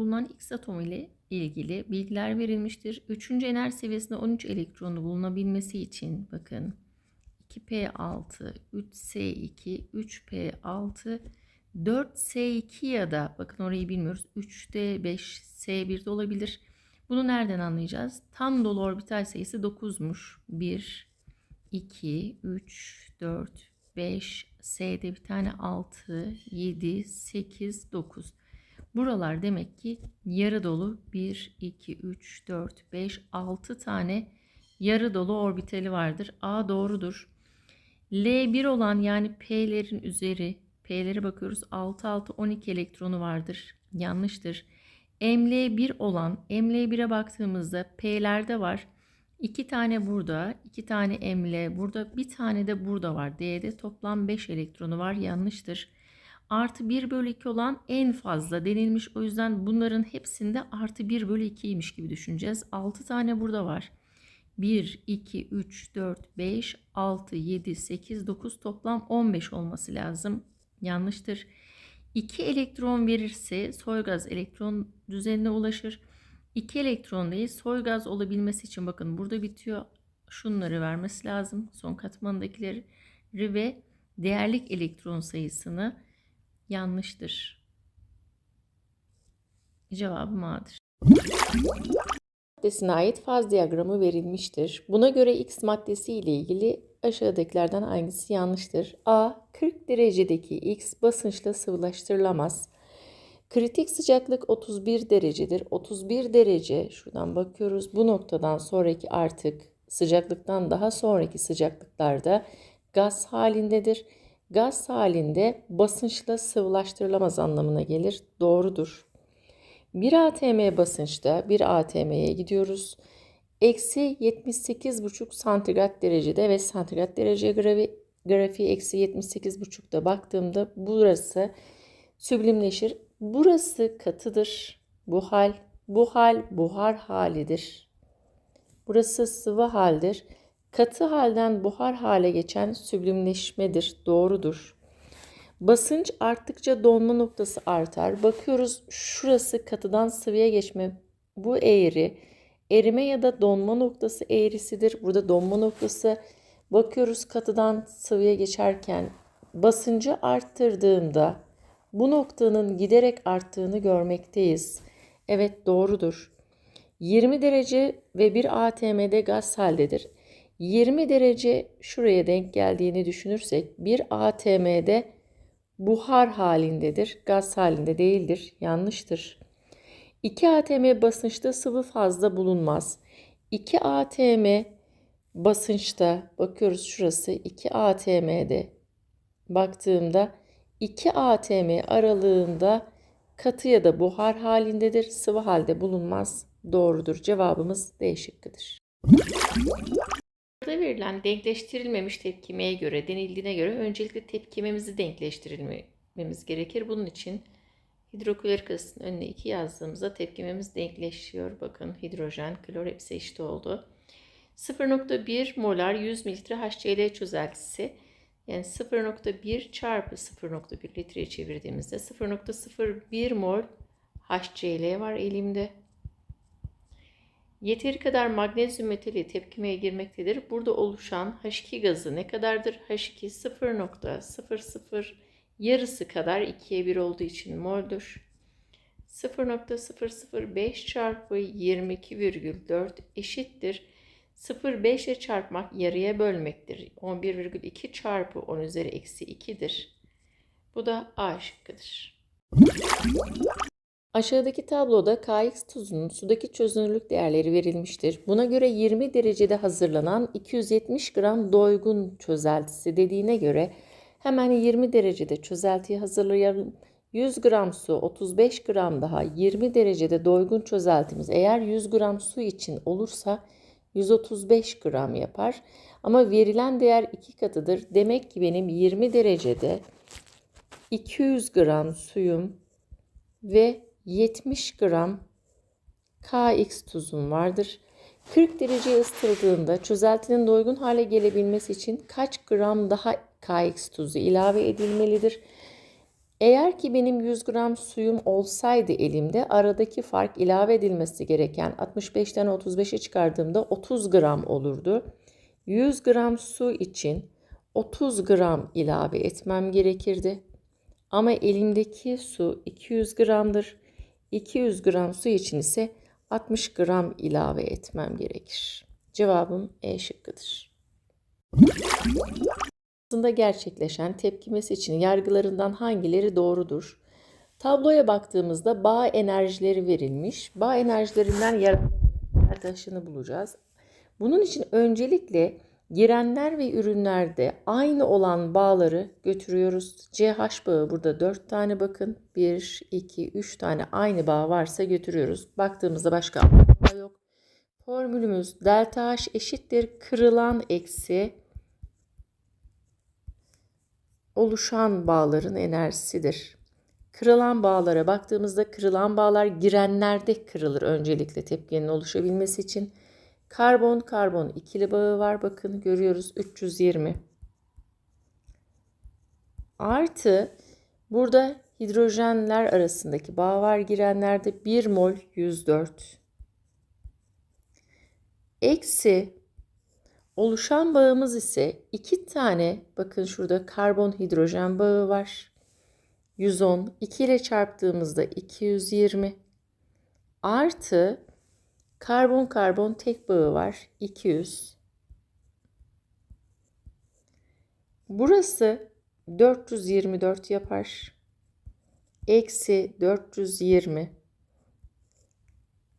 bulunan X atomu ile ilgili bilgiler verilmiştir. Üçüncü enerji seviyesinde 13 elektronu bulunabilmesi için bakın 2P6, 3S2, 3P6, 4S2 ya da bakın orayı bilmiyoruz 3D5, S1'de olabilir. Bunu nereden anlayacağız? Tam dolu orbital sayısı 9'muş. 1, 2, 3, 4, 5, S'de bir tane 6, 7, 8, 9. Buralar demek ki yarı dolu 1, 2, 3, 4, 5, 6 tane yarı dolu orbitali vardır. A doğrudur. L1 olan yani P'lerin üzeri, P'lere bakıyoruz 6, 6, 12 elektronu vardır. Yanlıştır. ML1 olan, ML1'e baktığımızda P'lerde var. 2 tane burada, 2 tane ML burada, bir tane de burada var. D'de toplam 5 elektronu var. Yanlıştır. Artı 1 bölü 2 olan en fazla denilmiş. O yüzden bunların hepsinde artı 1 bölü 2'ymiş gibi düşüneceğiz. 6 tane burada var. 1, 2, 3, 4, 5, 6, 7, 8, 9 toplam 15 olması lazım. Yanlıştır. 2 elektron verirse soy gaz elektron düzenine ulaşır. 2 elektron değil soy gaz olabilmesi için bakın burada bitiyor. Şunları vermesi lazım. Son katmandakileri ve değerlik elektron sayısını yanlıştır. Cevabım A'dır. maddesine ait faz diyagramı verilmiştir. Buna göre X maddesi ile ilgili aşağıdakilerden hangisi yanlıştır? A. 40 derecedeki X basınçla sıvılaştırılamaz. Kritik sıcaklık 31 derecedir. 31 derece şuradan bakıyoruz. Bu noktadan sonraki artık sıcaklıktan daha sonraki sıcaklıklarda gaz halindedir. Gaz halinde basınçla sıvılaştırılamaz anlamına gelir. Doğrudur. 1 atm basınçta 1 atm'ye gidiyoruz. Eksi 78,5 santigrat derecede ve santigrat derece grafi, grafiği eksi 78,5'da baktığımda burası süblimleşir. Burası katıdır. Bu hal, bu hal buhar halidir. Burası sıvı haldir. Katı halden buhar hale geçen süblimleşmedir. Doğrudur. Basınç arttıkça donma noktası artar. Bakıyoruz şurası katıdan sıvıya geçme. Bu eğri erime ya da donma noktası eğrisidir. Burada donma noktası bakıyoruz katıdan sıvıya geçerken basıncı arttırdığımda bu noktanın giderek arttığını görmekteyiz. Evet doğrudur. 20 derece ve bir ATM'de gaz haldedir. 20 derece şuraya denk geldiğini düşünürsek bir ATM'de buhar halindedir, gaz halinde değildir. Yanlıştır. 2 atm basınçta sıvı fazla bulunmaz. 2 atm basınçta bakıyoruz şurası 2 atm'de baktığımda 2 atm aralığında katı ya da buhar halindedir. Sıvı halde bulunmaz. Doğrudur. Cevabımız D şıkkıdır. Burada verilen denkleştirilmemiş tepkimeye göre denildiğine göre öncelikle tepkimemizi denkleştirmemiz gerekir. Bunun için hidroklorik asitin önüne 2 yazdığımızda tepkimemiz denkleşiyor. Bakın hidrojen, klor hepsi eşit oldu. 0.1 molar 100 mililitre HCl çözeltisi yani 0.1 çarpı 0.1 litreye çevirdiğimizde 0.01 mol HCl var elimde. Yeteri kadar magnezyum metali tepkimeye girmektedir. Burada oluşan H2 gazı ne kadardır? H2 0.00 yarısı kadar 2'ye 1 olduğu için moldur. 0.005 çarpı 22,4 eşittir. 0,5 ile çarpmak yarıya bölmektir. 11,2 çarpı 10 üzeri eksi 2'dir. Bu da A şıkkıdır. Aşağıdaki tabloda KX tuzunun sudaki çözünürlük değerleri verilmiştir. Buna göre 20 derecede hazırlanan 270 gram doygun çözeltisi dediğine göre hemen 20 derecede çözeltiyi hazırlayalım. 100 gram su, 35 gram daha 20 derecede doygun çözeltimiz eğer 100 gram su için olursa 135 gram yapar. Ama verilen değer iki katıdır. Demek ki benim 20 derecede 200 gram suyum ve 70 gram KX tuzum vardır. 40 dereceye ısıtıldığında çözeltinin doygun hale gelebilmesi için kaç gram daha KX tuzu ilave edilmelidir? Eğer ki benim 100 gram suyum olsaydı elimde aradaki fark ilave edilmesi gereken 65'ten 35'e çıkardığımda 30 gram olurdu. 100 gram su için 30 gram ilave etmem gerekirdi. Ama elimdeki su 200 gramdır. 200 gram su için ise 60 gram ilave etmem gerekir. Cevabım E şıkkıdır. Aslında gerçekleşen tepkimesi için yargılarından hangileri doğrudur? Tabloya baktığımızda bağ enerjileri verilmiş. Bağ enerjilerinden yaranan taşını bulacağız. Bunun için öncelikle girenler ve ürünlerde aynı olan bağları götürüyoruz. CH bağı burada 4 tane bakın. 1, 2, 3 tane aynı bağ varsa götürüyoruz. Baktığımızda başka bağ yok. Formülümüz delta H eşittir kırılan eksi oluşan bağların enerjisidir. Kırılan bağlara baktığımızda kırılan bağlar girenlerde kırılır öncelikle tepkinin oluşabilmesi için. Karbon karbon ikili bağı var bakın görüyoruz 320. Artı burada hidrojenler arasındaki bağ var girenlerde 1 mol 104. Eksi oluşan bağımız ise iki tane bakın şurada karbon hidrojen bağı var. 110 2 ile çarptığımızda 220 artı Karbon karbon tek bağı var. 200. Burası 424 yapar. Eksi 420.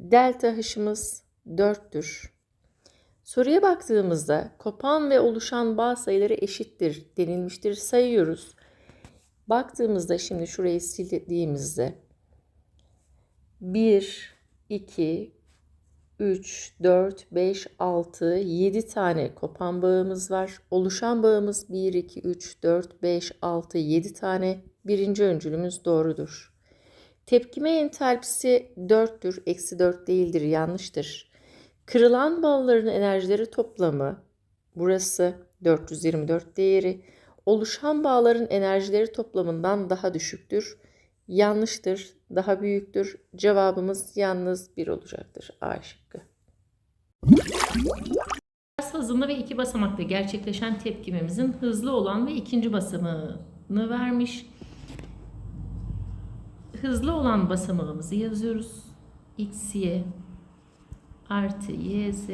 Delta hışımız 4'tür. Soruya baktığımızda kopan ve oluşan bağ sayıları eşittir denilmiştir. Sayıyoruz. Baktığımızda şimdi şurayı sildiğimizde 1, 2, 3, 4, 5, 6, 7 tane kopan bağımız var. Oluşan bağımız 1, 2, 3, 4, 5, 6, 7 tane. Birinci öncülümüz doğrudur. Tepkime entalpisi 4'tür. Eksi 4 değildir. Yanlıştır. Kırılan bağların enerjileri toplamı burası 424 değeri. Oluşan bağların enerjileri toplamından daha düşüktür. Yanlıştır, daha büyüktür. Cevabımız yalnız 1 olacaktır. A şıkkı. Ters hızında ve iki basamakta gerçekleşen tepkimemizin hızlı olan ve ikinci basamağını vermiş. Hızlı olan basamağımızı yazıyoruz. X, Y artı Y, Z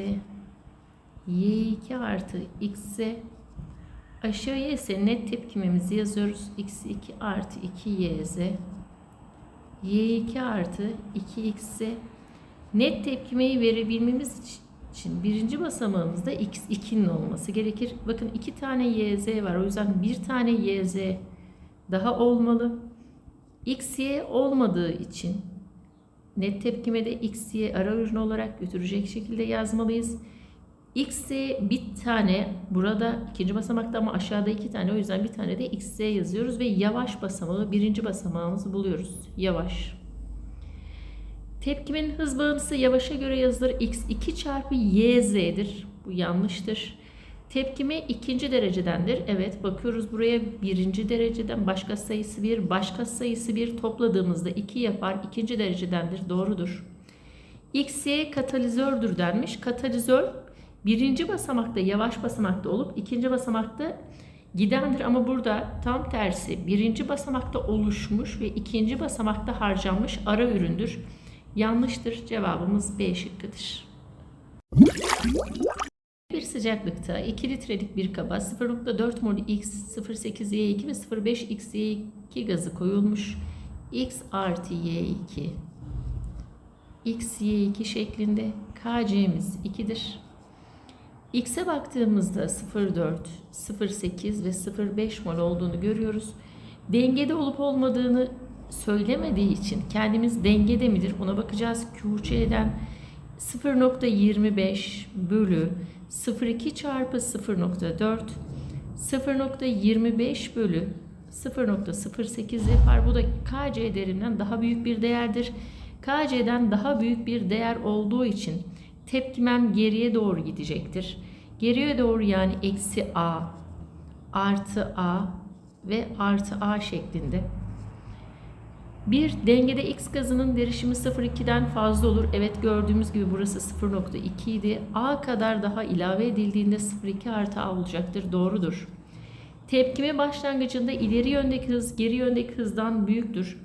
Y2 artı X, Z Aşağıya ise net tepkimemizi yazıyoruz. X2 artı 2 YZ Y2 artı 2X net tepkimeyi verebilmemiz için birinci basamağımızda X2'nin olması gerekir. Bakın iki tane YZ var. O yüzden bir tane YZ daha olmalı. XY olmadığı için net tepkimede XY ara ürün olarak götürecek şekilde yazmalıyız. X'e bir tane burada ikinci basamakta ama aşağıda iki tane o yüzden bir tane de X'e yazıyoruz ve yavaş basamağı birinci basamağımızı buluyoruz. Yavaş. Tepkimin hız bağıntısı yavaşa göre yazılır. X2 çarpı YZ'dir. Bu yanlıştır. Tepkime ikinci derecedendir. Evet bakıyoruz buraya birinci dereceden başka sayısı bir, başka sayısı bir topladığımızda 2 yapar. ikinci derecedendir. Doğrudur. XY katalizördür denmiş. Katalizör birinci basamakta yavaş basamakta olup ikinci basamakta gidendir ama burada tam tersi birinci basamakta oluşmuş ve ikinci basamakta harcanmış ara üründür. Yanlıştır. Cevabımız B şıkkıdır. Bir sıcaklıkta 2 litrelik bir kaba 0.4 mol X, 0.8Y2 ve 0.5 XY2 gazı koyulmuş. X artı Y2 X, Y2 şeklinde KC'miz 2'dir. X'e baktığımızda 0.4, 0.8 ve 0.5 mol olduğunu görüyoruz. Dengede olup olmadığını söylemediği için kendimiz dengede midir buna bakacağız. QC'den 0.25 bölü 0.2 çarpı 0.4 0.25 bölü 0.08 yapar. Bu da KC değerinden daha büyük bir değerdir. KC'den daha büyük bir değer olduğu için tepkimem geriye doğru gidecektir. Geriye doğru yani eksi A artı A ve artı A şeklinde Bir dengede X gazının derişimi 0,2'den fazla olur. Evet gördüğümüz gibi burası 0,2 idi. A kadar daha ilave edildiğinde 0,2 artı A olacaktır. Doğrudur. Tepkime başlangıcında ileri yöndeki hız geri yöndeki hızdan büyüktür.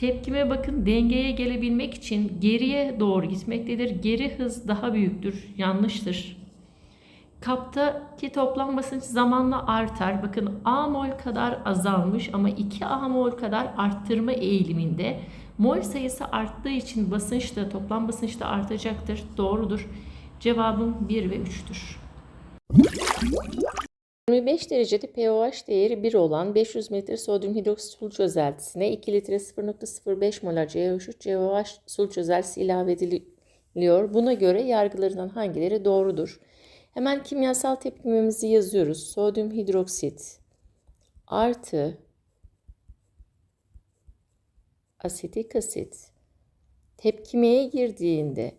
Tepkime bakın dengeye gelebilmek için geriye doğru gitmektedir. Geri hız daha büyüktür. Yanlıştır. Kaptaki toplam basınç zamanla artar. Bakın A mol kadar azalmış ama 2 A mol kadar arttırma eğiliminde. Mol sayısı arttığı için basınç da toplam basınç da artacaktır. Doğrudur. Cevabım 1 ve 3'tür. 25 derecede pOH değeri 1 olan 500 metre sodyum hidroksit sulu çözeltisine 2 litre 0.05 molar CH3 COH sulu çözeltisi ilave ediliyor. Buna göre yargılarından hangileri doğrudur? Hemen kimyasal tepkimemizi yazıyoruz. Sodyum hidroksit artı asetik asit tepkimeye girdiğinde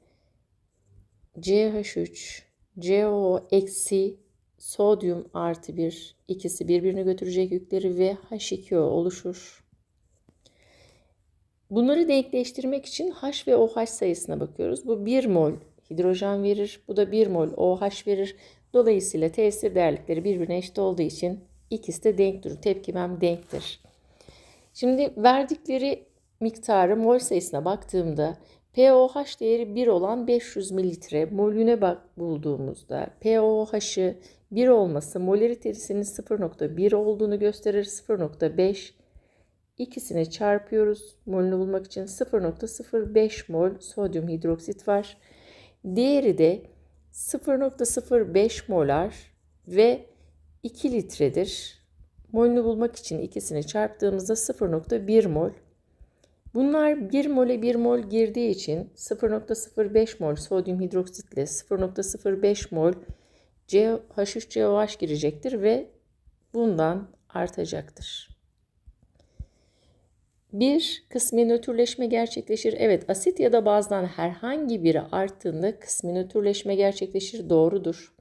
CH3 CO eksi sodyum artı 1 ikisi birbirini götürecek yükleri ve H2O oluşur. Bunları denkleştirmek için H ve OH sayısına bakıyoruz. Bu 1 mol hidrojen verir. Bu da 1 mol OH verir. Dolayısıyla tesir değerlikleri birbirine eşit olduğu için ikisi de denktir. Tepkimem denktir. Şimdi verdikleri miktarı mol sayısına baktığımda pOH değeri 1 olan 500 mililitre molüne bak bulduğumuzda pOH'ı 1 olması molaritesinin 0.1 olduğunu gösterir. 0.5 ikisini çarpıyoruz. Molünü bulmak için 0.05 mol sodyum hidroksit var. Diğeri de 0.05 molar ve 2 litredir. Molünü bulmak için ikisini çarptığımızda 0.1 mol. Bunlar 1 mole 1 mol girdiği için 0.05 mol sodyum hidroksit ile 0.05 mol H3COH girecektir ve bundan artacaktır. Bir kısmi nötrleşme gerçekleşir. Evet asit ya da bazdan herhangi biri arttığında kısmi nötrleşme gerçekleşir. Doğrudur.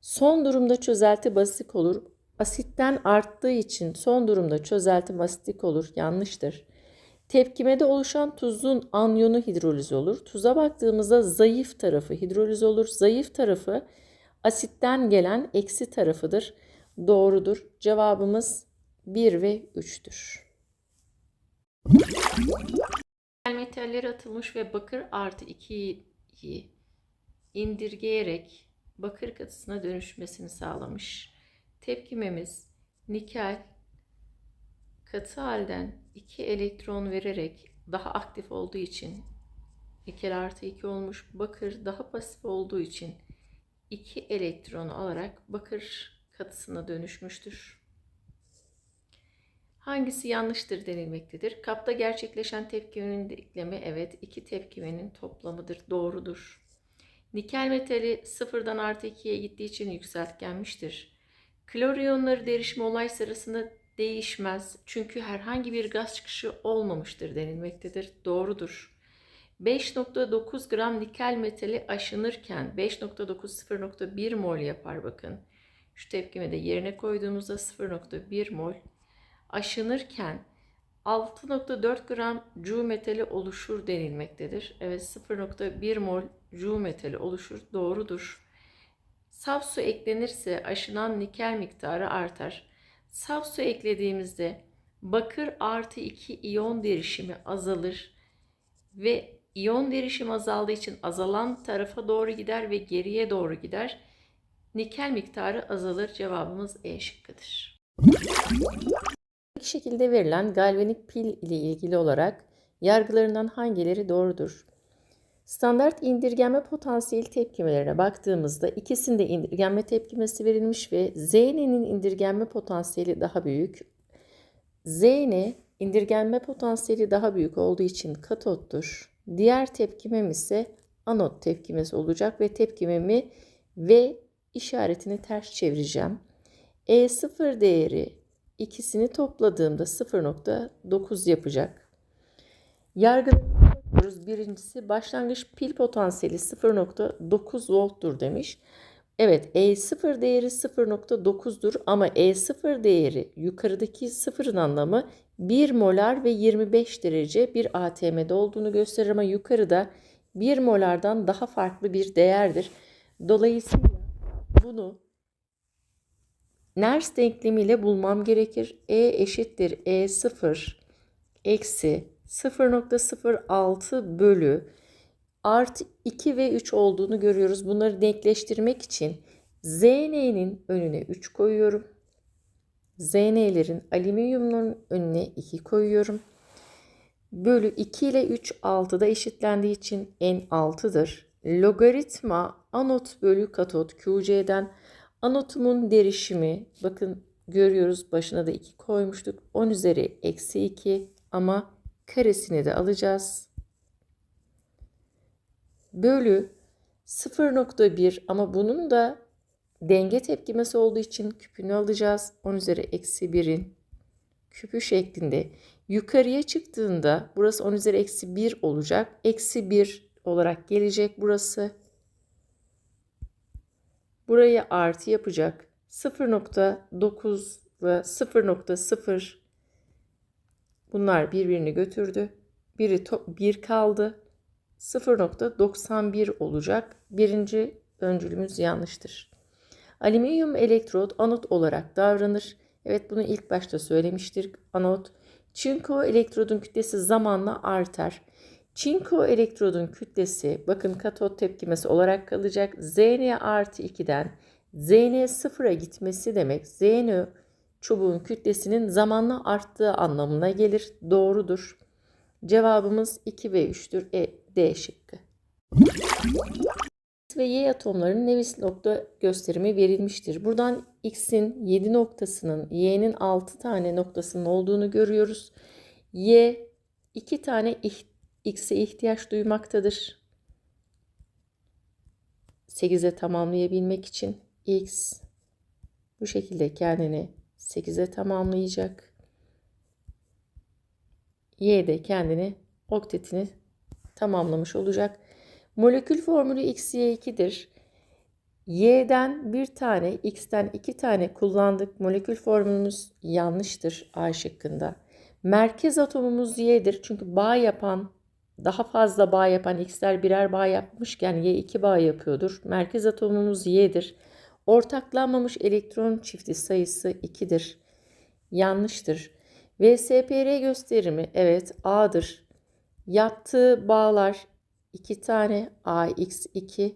Son durumda çözelti basit olur. Asitten arttığı için son durumda çözelti basitik olur. Yanlıştır. Tepkimede oluşan tuzun anyonu hidroliz olur. Tuza baktığımızda zayıf tarafı hidroliz olur. Zayıf tarafı asitten gelen eksi tarafıdır. Doğrudur. Cevabımız 1 ve 3'tür. Metalleri atılmış ve bakır artı 2'yi indirgeyerek bakır katısına dönüşmesini sağlamış. Tepkimemiz nikel katı halden 2 elektron vererek daha aktif olduğu için nikel artı 2 olmuş. Bakır daha pasif olduğu için 2 elektronu alarak bakır katısına dönüşmüştür. Hangisi yanlıştır denilmektedir. Kapta gerçekleşen tepkimenin denklemi evet iki tepkimenin toplamıdır. Doğrudur. Nikel metali sıfırdan artı 2'ye gittiği için yükseltgenmiştir. Klor iyonları derişimi olay sırasında değişmez. Çünkü herhangi bir gaz çıkışı olmamıştır denilmektedir. Doğrudur. 5.9 gram nikel metali aşınırken 5.9 0.1 mol yapar bakın. Şu tepkime de yerine koyduğumuzda 0.1 mol aşınırken 6.4 gram Cu metali oluşur denilmektedir. Evet 0.1 mol Cu metali oluşur. Doğrudur. Saf su eklenirse aşınan nikel miktarı artar. Saf su eklediğimizde bakır artı 2 iyon derişimi azalır ve iyon derişim azaldığı için azalan tarafa doğru gider ve geriye doğru gider. Nikel miktarı azalır. Cevabımız E şıkkıdır. Bu şekilde verilen galvanik pil ile ilgili olarak yargılarından hangileri doğrudur? Standart indirgenme potansiyeli tepkimelerine baktığımızda ikisinde indirgenme tepkimesi verilmiş ve Zn'nin indirgenme potansiyeli daha büyük. Zn indirgenme potansiyeli daha büyük olduğu için katottur. Diğer tepkimem ise anot tepkimesi olacak ve tepkimemi V işaretini ters çevireceğim. E0 değeri ikisini topladığımda 0.9 yapacak. Yargılıyoruz. Birincisi başlangıç pil potansiyeli 0.9 volttur demiş. Evet E0 değeri 0.9'dur ama E0 değeri yukarıdaki sıfırın anlamı 1 molar ve 25 derece bir ATM'de olduğunu gösterir ama yukarıda 1 molardan daha farklı bir değerdir. Dolayısıyla bunu Nernst denklemiyle bulmam gerekir. E eşittir E0 eksi 0.06 bölü artı 2 ve 3 olduğunu görüyoruz. Bunları denkleştirmek için ZN'nin önüne 3 koyuyorum. ZN'lerin alüminyumun önüne 2 koyuyorum. Bölü 2 ile 3 6'da eşitlendiği için N 6'dır. Logaritma anot bölü katot QC'den anotumun derişimi bakın görüyoruz başına da 2 koymuştuk. 10 üzeri eksi 2 ama karesini de alacağız bölü 0.1 ama bunun da denge tepkimesi olduğu için küpünü alacağız. 10 üzeri eksi 1'in küpü şeklinde. Yukarıya çıktığında burası 10 üzeri eksi 1 olacak. Eksi 1 olarak gelecek burası. Burayı artı yapacak. 0.9 ve 0.0 bunlar birbirini götürdü. Biri 1 kaldı. 0.91 olacak. Birinci öncülümüz yanlıştır. Alüminyum elektrot anot olarak davranır. Evet bunu ilk başta söylemiştir. Anot. Çinko elektrodun kütlesi zamanla artar. Çinko elektrodun kütlesi bakın katot tepkimesi olarak kalacak. Zn artı 2'den Zn sıfıra gitmesi demek Zn çubuğun kütlesinin zamanla arttığı anlamına gelir. Doğrudur. Cevabımız 2 ve 3'tür. E, D şıkkı. Ve Y atomlarının Lewis nokta gösterimi verilmiştir. Buradan X'in 7 noktasının, Y'nin 6 tane noktasının olduğunu görüyoruz. Y 2 tane X'e ihtiyaç duymaktadır. 8'e tamamlayabilmek için X bu şekilde kendini 8'e tamamlayacak. Y de kendini oktetini tamamlamış olacak. Molekül formülü XY2'dir. Y'den bir tane, X'ten iki tane kullandık. Molekül formülümüz yanlıştır A şıkkında. Merkez atomumuz Y'dir. Çünkü bağ yapan, daha fazla bağ yapan X'ler birer bağ yapmışken Y iki bağ yapıyordur. Merkez atomumuz Y'dir. Ortaklanmamış elektron çifti sayısı 2'dir. Yanlıştır. VSPR gösterimi evet A'dır. Yaptığı bağlar iki tane AX2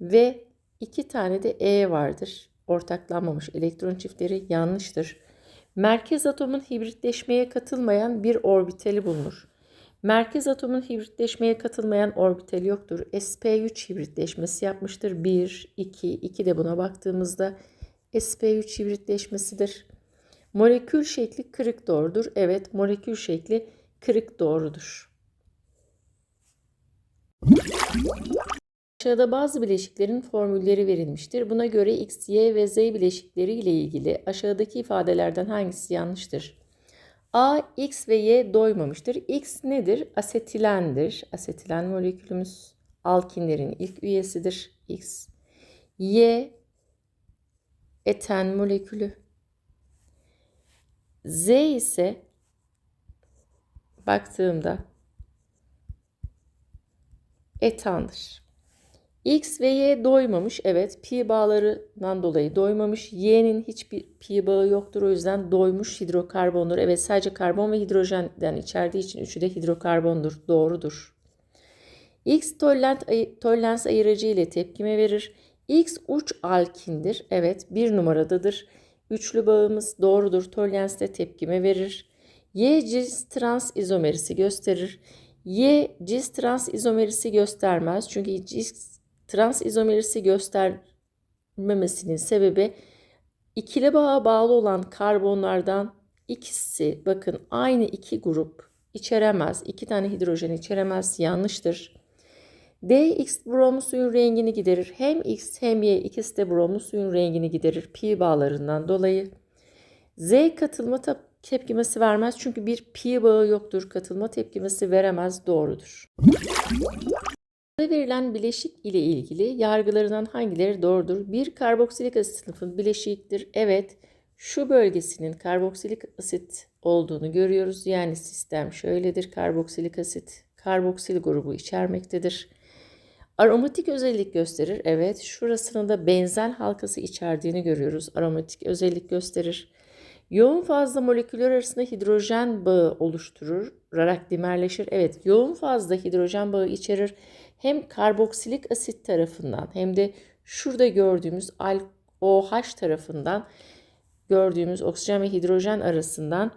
ve iki tane de E vardır. Ortaklanmamış elektron çiftleri yanlıştır. Merkez atomun hibritleşmeye katılmayan bir orbitali bulunur. Merkez atomun hibritleşmeye katılmayan orbitali yoktur. sp3 hibritleşmesi yapmıştır. 1, 2, 2 de buna baktığımızda sp3 hibritleşmesidir. Molekül şekli kırık doğrudur. Evet, molekül şekli kırık doğrudur. Aşağıda bazı bileşiklerin formülleri verilmiştir. Buna göre X, Y ve Z bileşikleri ile ilgili aşağıdaki ifadelerden hangisi yanlıştır? A, X ve Y doymamıştır. X nedir? Asetilendir. Asetilen molekülümüz alkinlerin ilk üyesidir. X. Y, eten molekülü. Z ise baktığımda etandır. X ve Y doymamış. Evet pi bağlarından dolayı doymamış. Y'nin hiçbir pi bağı yoktur. O yüzden doymuş hidrokarbondur. Evet sadece karbon ve hidrojenden içerdiği için üçü de hidrokarbondur. Doğrudur. X tolerant, tolerans ayırıcı ile tepkime verir. X uç alkindir. Evet bir numaradadır. Üçlü bağımız doğrudur. Toleranste tepkime verir. Y cis trans izomerisi gösterir. Y cis trans izomerisi göstermez. Çünkü cis trans izomerisi göstermemesinin sebebi ikili bağa bağlı olan karbonlardan ikisi bakın aynı iki grup içeremez. İki tane hidrojen içeremez. Yanlıştır. DX bromlu suyun rengini giderir. Hem X hem Y ikisi de bromlu suyun rengini giderir. Pi bağlarından dolayı. Z katılma tepkimesi vermez. Çünkü bir pi bağı yoktur. Katılma tepkimesi veremez. Doğrudur. Verilen bileşik ile ilgili yargılarından hangileri doğrudur? Bir karboksilik asit sınıfın bileşiktir. Evet, şu bölgesinin karboksilik asit olduğunu görüyoruz. Yani sistem şöyledir. Karboksilik asit karboksil grubu içermektedir. Aromatik özellik gösterir. Evet, şurasının da benzen halkası içerdiğini görüyoruz. Aromatik özellik gösterir. Yoğun fazla moleküller arasında hidrojen bağı oluşturarak dimerleşir. Evet, yoğun fazla hidrojen bağı içerir. Hem karboksilik asit tarafından hem de şurada gördüğümüz OH tarafından gördüğümüz oksijen ve hidrojen arasından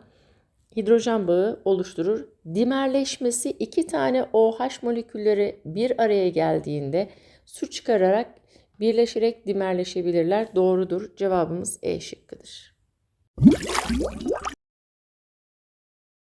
hidrojen bağı oluşturur. Dimerleşmesi iki tane OH molekülleri bir araya geldiğinde su çıkararak birleşerek dimerleşebilirler. Doğrudur. Cevabımız E şıkkıdır. you